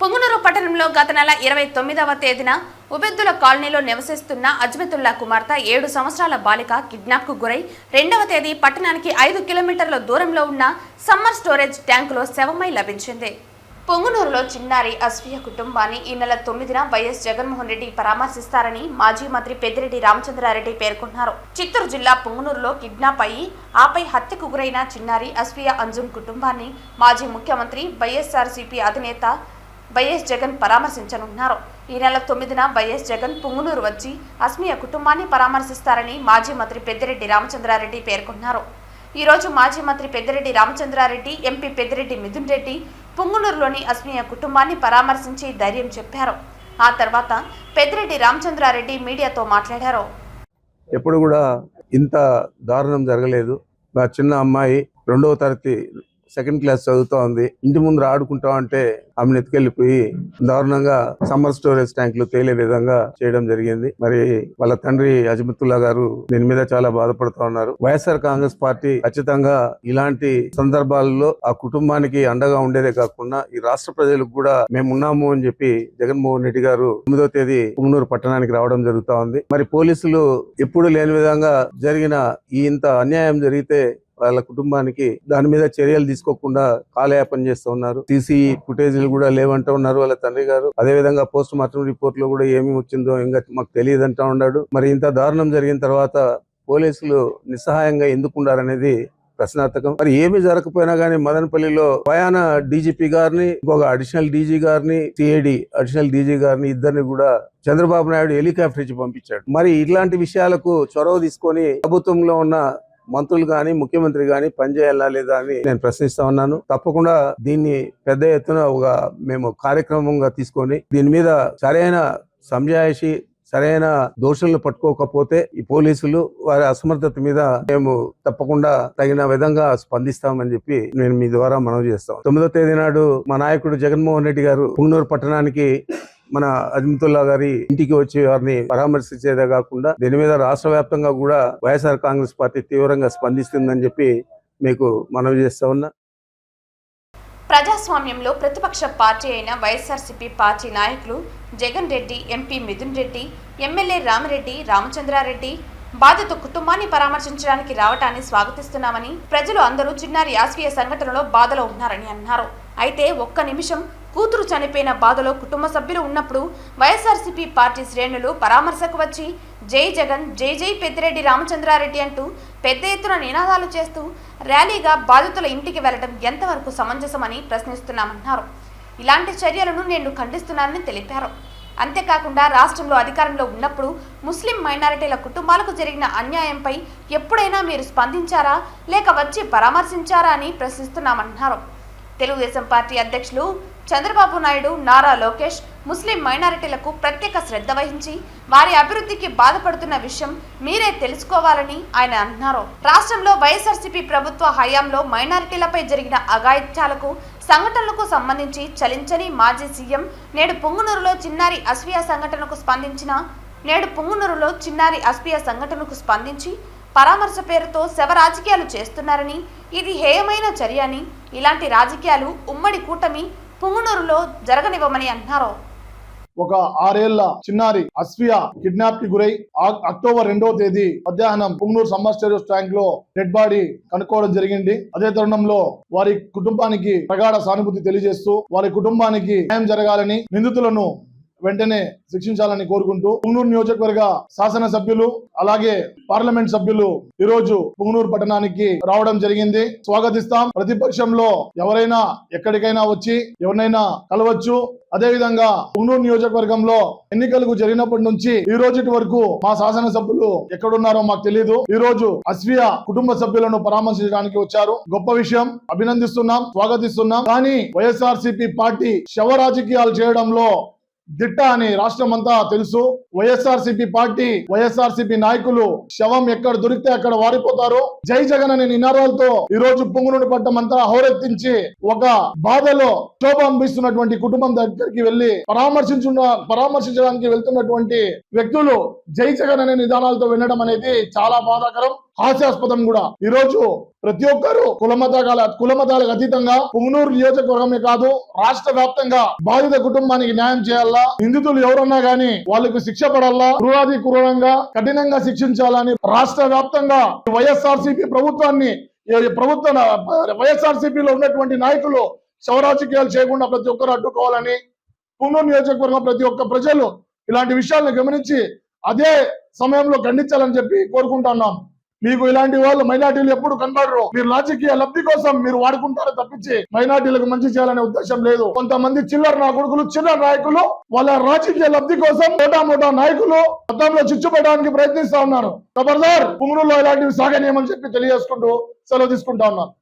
పుంగునూరు పట్టణంలో గత నెల ఇరవై తొమ్మిదవ తేదీన ఉబెద్దుల కాలనీలో నివసిస్తున్న అజ్మతుల్లా కుమార్తె ఏడు సంవత్సరాల బాలిక కిడ్నాప్కు గురై రెండవ తేదీ పట్టణానికి ఐదు కిలోమీటర్ల దూరంలో ఉన్న సమ్మర్ స్టోరేజ్ ట్యాంకులో శవమై లభించింది. పొంగునూరులో చిన్నారి అస్ఫియ కుటుంబాన్ని ఈ నెల తొమ్మిదిన వైఎస్ జగన్మోహన్ రెడ్డి పరామర్శిస్తారని మాజీ మంత్రి పెద్దిరెడ్డి రామచంద్రారెడ్డి పేర్కొన్నారు. చిత్తూరు జిల్లా పొంగునూరులో కిడ్నాప్ అయ్యి ఆపై హత్యకు గురైన చిన్నారి అస్ఫియా అంజుమ్ కుటుంబాన్ని మాజీ ముఖ్యమంత్రి వైఎస్ఆర్సీపీ అధినేత వైఎస్ జగన్ పరామర్శించనున్నారు. ఈ నెల తొమ్మిదిన వైఎస్ జగన్ పుంగునూరు వచ్చి అస్మియ కుటుంబాన్ని పరామర్శిస్తారని మాజీ మంత్రి పెద్దిరెడ్డి రామచంద్రారెడ్డి పేర్కొన్నారు. ఈ రోజు మాజీ మంత్రి పెద్దిరెడ్డి రామచంద్రారెడ్డి ఎంపీ పెద్దిరెడ్డి మిథున్ రెడ్డి పుంగునూరులోని అస్మియ కుటుంబాన్ని పరామర్శించి ధైర్యం చెప్పారు. ఆ తర్వాత పెద్దిరెడ్డి రామచంద్రారెడ్డి మీడియాతో మాట్లాడారు. ఎప్పుడు కూడా ఇంత దారుణం జరగలేదు. నా చిన్న అమ్మాయి రెండవ తరగతి సెకండ్ క్లాస్ చదువుతా ఉంది ఇంటి ముందర ఆడుకుంటా అంటే ఆమెను ఎత్తుకెళ్ళిపోయి దారుణంగా సమ్మర్ స్టోరేజ్ ట్యాంక్లో తేలే విధంగా చేయడం జరిగింది. మరి వాళ్ళ తండ్రి అజమతుల్లా గారు దీని మీద చాలా బాధపడుతూ ఉన్నారు. వైఎస్ఆర్ కాంగ్రెస్ పార్టీ ఖచ్చితంగా ఇలాంటి సందర్భాల్లో ఆ కుటుంబానికి అండగా ఉండేదే కాకుండా ఈ రాష్ట్ర ప్రజలకు కూడా మేము ఉన్నాము అని చెప్పి జగన్మోహన్ రెడ్డి గారు తొమ్మిదో తేదీ పుంగనూరు పట్టణానికి రావడం జరుగుతా ఉంది. మరి పోలీసులు ఎప్పుడు లేని విధంగా జరిగిన ఈ ఇంత అన్యాయం జరిగితే వాళ్ళ కుటుంబానికి దాని మీద చర్యలు తీసుకోకుండా కాలయాపన చేస్తూ ఉన్నారు. సీసీ ఫుటేజీలు కూడా లేవంటూ ఉన్నారు వాళ్ళ తండ్రి గారు. అదే విధంగా పోస్ట్ మార్టం రిపోర్ట్లో కూడా ఏమి వచ్చిందో ఇంకా మాకు తెలియదు అంటా ఉన్నాడు. మరి ఇంత దారుణం జరిగిన తర్వాత పోలీసులు నిస్సహాయంగా ఎందుకున్నారనేది ప్రశ్నార్థకం. మరి ఏమి జరగకపోయినా గానీ మదనపల్లిలో ప్రయాణ డీజీపీ గారిని ఇంకొక అడిషనల్ డీజీ గారిని సిఐడి అడిషనల్ డీజీ గారిని ఇద్దరిని కూడా చంద్రబాబు నాయుడు హెలికాప్టర్ ఇచ్చి పంపించాడు. మరి ఇట్లాంటి విషయాలకు చొరవ తీసుకొని ప్రభుత్వంలో ఉన్న మంత్రులు గాని ముఖ్యమంత్రి గాని పనిచేయాలా లేదా అని నేను ప్రశ్నిస్తా ఉన్నాను. తప్పకుండా దీన్ని పెద్ద ఎత్తున ఒక మేము కార్యక్రమంగా తీసుకొని దీని మీద సరైన సంజాయిషి సరైన దోషులను పట్టుకోకపోతే ఈ పోలీసులు వారి అసమర్థత మీద మేము తప్పకుండా తగిన విధంగా స్పందిస్తామని చెప్పి నేను మీ ద్వారా మనవి చేస్తాం తొమ్మిదో తేదీ నాడు మా నాయకుడు జగన్మోహన్ రెడ్డి గారు పుంగనూరు పట్టణానికి మన అజిమతుల్లా గారి ఇంటికి వచ్చి వారిని పరామర్శించేదే కాకుండా దీని మీద రాష్ట్ర వ్యాప్తంగా కూడా వైఎస్ఆర్ కాంగ్రెస్ పార్టీ తీవ్రంగా స్పందిస్తుందని చెప్పి మీకు మనవి చేస్తా ఉన్నా. ప్రజాస్వామ్యంలో ప్రతిపక్ష పార్టీ అయిన వైఎస్ఆర్సీపీ పార్టీ నాయకులు జగన్ రెడ్డి ఎంపీ మిథున్ రెడ్డి ఎమ్మెల్యే రామిరెడ్డి రామచంద్రారెడ్డి బాధిత కుటుంబాన్ని పరామర్శించడానికి రావటాన్ని స్వాగతిస్తున్నామని ప్రజలు అందరూ చిన్నారి యాస్వీయ సంఘటనలో బాధలో ఉన్నారని అన్నారు. అయితే ఒక్క నిమిషం కూతురు చనిపోయిన బాధలో కుటుంబ సభ్యులు ఉన్నప్పుడు వైఎస్ఆర్సీపీ పార్టీ శ్రేణులు పరామర్శకు వచ్చి జై జగన్ జై జై పెద్దిరెడ్డి రామచంద్రారెడ్డి అంటూ పెద్ద ఎత్తున నినాదాలు చేస్తూ ర్యాలీగా బాధితుల ఇంటికి వెళ్ళడం ఎంతవరకు సమంజసమని ప్రశ్నిస్తున్నామన్నారు. ఇలాంటి చర్యలను నేను ఖండిస్తున్నానని తెలిపారు. అంతేకాకుండా రాష్ట్రంలో అధికారంలో ఉన్నప్పుడు ముస్లిం మైనారిటీల కుటుంబాలకు జరిగిన అన్యాయంపై ఎప్పుడైనా మీరు స్పందించారా లేక వచ్చి పరామర్శించారా అని ప్రశ్నిస్తున్నామన్నారు. తెలుగుదేశం పార్టీ అధ్యక్షులు చంద్రబాబు నాయుడు నారా లోకేష్ ముస్లిం మైనారిటీలకు ప్రత్యేక శ్రద్ధ వహించి వారి అభివృద్ధికి బాధపడుతున్న విషయం మీరే తెలుసుకోవాలని ఆయన అన్నారు రాష్ట్రంలో వైఎస్ఆర్సీపీ ప్రభుత్వ హయాంలో మైనారిటీలపై జరిగిన అఘాయిత్యాలకు సంఘటనలకు సంబంధించి చలించని మాజీ సీఎం నేడు పొంగునూరులో చిన్నారి అస్వియా సంఘటనకు స్పందించిన నేడు పొంగునూరులో చిన్నారి అస్వియా సంఘటనకు స్పందించి పరామర్శ పేరుతో శవ రాజకీయాలు చేస్తున్నారని ఇది హేయమైన చర్య అని ఇలాంటి రాజకీయాలు ఉమ్మడి కూటమి పుంగునూరులో జరగనివ్వమని అన్నారు ఒక ఆరేళ్ళ చిన్నారి అస్ఫియా కిడ్నాప్కి గురై అక్టోబర్ రెండవ తేదీ మధ్యాహ్నం పుంగనూరు సమ్మర్ స్టేడియం ట్యాంక్లో డెడ్ బాడీ కనుక్కోవడం జరిగింది. అదే తరుణంలో వారి కుటుంబానికి ప్రగాఢ సానుభూతి తెలియజేస్తూ వారి కుటుంబానికి న్యాయం జరగాలని నిందితులను వెంటనే శిక్షించాలని కోరుకుంటూ పుంగనూరు నియోజకవర్గ శాసన సభ్యులు అలాగే పార్లమెంట్ సభ్యులు ఈ రోజు పుంగనూరు పట్టణానికి రావడం జరిగింది. స్వాగతిస్తాం. ప్రతిపక్షంలో ఎవరైనా ఎక్కడికైనా వచ్చి ఎవరినైనా కలవచ్చు. అదేవిధంగా పుంగనూరు నియోజకవర్గంలో ఎన్నికలకు జరిగినప్పటి నుంచి ఈ రోజు వరకు మా శాసన సభ్యులు ఎక్కడున్నారో మాకు తెలియదు ఈ రోజు అస్వియా కుటుంబ సభ్యులను పరామర్శించడానికి వచ్చారు. గొప్ప విషయం. అభినందిస్తున్నాం. స్వాగతిస్తున్నాం. కానీ వైఎస్ఆర్ పార్టీ శవ రాజకీయాలు చేయడంలో దిట్ట అని రాష్ట్రం అంతా తెలుసు. వైఎస్ఆర్ పార్టీ వైఎస్ఆర్ నాయకులు శవం ఎక్కడ దొరికితే అక్కడ వారిపోతారు. జై జగన్ అనే నినాదాలతో ఈ రోజు పొంగునుడి పట్టం అంతా హోరెత్తించి ఒక బాధలో శోభ అందిస్తున్నటువంటి కుటుంబం దగ్గరికి వెళ్ళి పరామర్శించు పరామర్శించడానికి వెళ్తున్నటువంటి వ్యక్తులు జై జగన్ అనే నిదానాలతో వినడం అనేది చాలా బాధాకరం. హాస్యాస్పదం కూడా. ఈ రోజు ప్రతి ఒక్కరు కులమతాల కులమతాలకు అతీతంగా పుంగనూరు నియోజకవర్గమే కాదు రాష్ట్ర వ్యాప్తంగా బాధిత కుటుంబానికి న్యాయం చేయాలా నిందితులు ఎవరన్నా గానీ వాళ్ళకు శిక్ష పడాలా క్రూరాది క్రూరంగా కఠినంగా శిక్షించాలని రాష్ట్ర వ్యాప్తంగా వైఎస్ఆర్సీపీ ప్రభుత్వాన్ని ప్రభుత్వ వైఎస్ఆర్సీపీలో లో ఉన్నటువంటి నాయకులు శవరాజకీయాలు చేయకుండా ప్రతి ఒక్కరు అడ్డుకోవాలని పుంగనూరు నియోజకవర్గం ప్రతి ఒక్క ప్రజలు ఇలాంటి విషయాలను గమనించి అదే సమయంలో ఖండించాలని చెప్పి కోరుకుంటున్నాం మీకు ఇలాంటి వాళ్ళు మైనార్టీలు ఎప్పుడు కనబడరు. మీరు రాజకీయ లబ్ధి కోసం మీరు వాడుకుంటారో తప్పించి మైనార్టీలకు మంచి చేయాలనే ఉద్దేశం లేదు. కొంతమంది చిల్లర నా కొడుకులు చిన్న నాయకులు వాళ్ళ రాజకీయ లబ్ధి కోసం మోటా మోటా నాయకులు గతంలో చిచ్చు పెట్టడానికి ప్రయత్నిస్తా ఉన్నారు. ఖబర్దార్ పుంగనూరులో ఇలాంటివి సాగనీయమని చెప్పి తెలియజేసుకుంటూ సెలవు తీసుకుంటా ఉన్నాను.